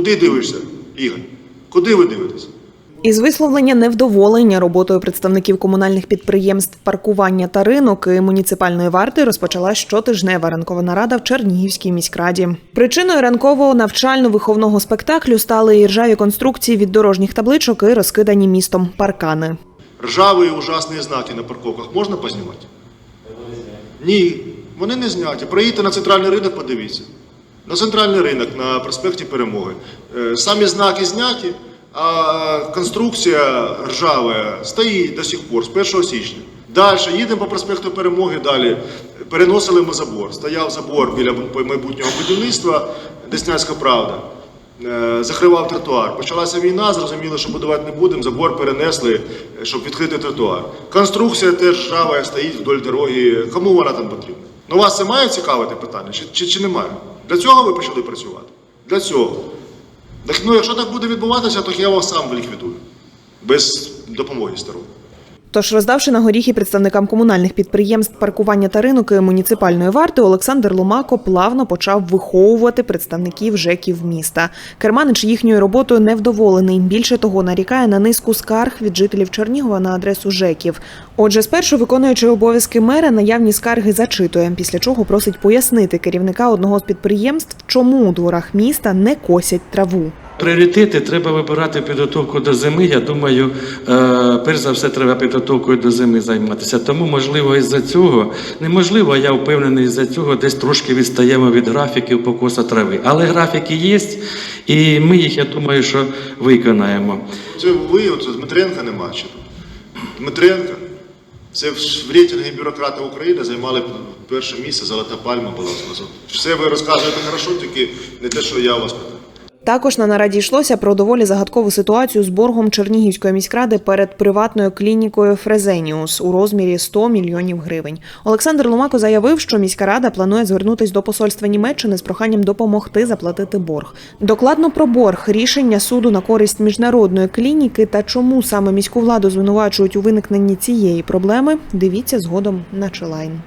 Куди дивишся, Ігор? Куди ви дивитесь? Із висловлення невдоволення роботою представників комунальних підприємств паркування та ринок і муніципальної варти розпочала щотижнева ранкова нарада в Чернігівській міськраді. Причиною ранкового навчально-виховного спектаклю стали і ржаві конструкції від дорожніх табличок і розкидані містом паркани. Ржаві ужасні знаки на парковках можна познімати? Ні, вони не зняті. Приїдьте на центральний ринок, подивіться. На центральний ринок на проспекті Перемоги. Е, Самі знаки зняті, а конструкція ржава стоїть до сих пор, з 1 січня. Далі їдемо по проспекту Перемоги далі. Переносили ми забор. Стояв забор біля майбутнього будівництва Деснянська правда. Е, Закривав тротуар. Почалася війна, зрозуміло, що будувати не будемо. Забор перенесли, е, щоб відкрити тротуар. Конструкція теж ржава стоїть вдоль дороги. Кому вона там потрібна? Ну вас це має цікавити питання, чи, чи, чи немає? Для цього ви почали працювати? Для цього. Так, ну, якщо так буде відбуватися, то я вас сам ліквідую. Без допомоги старої. Тож, роздавши на горіхи представникам комунальних підприємств паркування та ринок муніципальної варти, Олександр Ломако плавно почав виховувати представників ЖЕКів міста. Керманич їхньою роботою невдоволений. Більше того, нарікає на низку скарг від жителів Чернігова на адресу ЖЕКів. Отже, спершу виконуючи обов'язки мера, наявні скарги зачитує, після чого просить пояснити керівника одного з підприємств, чому у дворах міста не косять траву. Пріоритети треба вибирати підготовку до зими. Я думаю, е, перш за все, треба підготовкою до зими займатися. Тому, можливо, із-за цього неможливо, я впевнений, із-за цього десь трошки відстаємо від графіків покоса трави. Але графіки є, і ми їх, я думаю, що виконаємо. Це ви, от Дмитренка нема чи? Дмитренка. Це в рейтингі бюрократа України займали перше місце, золота пальма була. Все ви розказуєте хорошо, тільки не те, що я вас питаю. Також на нараді йшлося про доволі загадкову ситуацію з боргом Чернігівської міськради перед приватною клінікою Фрезеніус у розмірі 100 мільйонів гривень. Олександр Ломако заявив, що міська рада планує звернутись до посольства Німеччини з проханням допомогти заплатити борг. Докладно про борг, рішення суду на користь міжнародної клініки та чому саме міську владу звинувачують у виникненні цієї проблеми. Дивіться згодом на Челайн.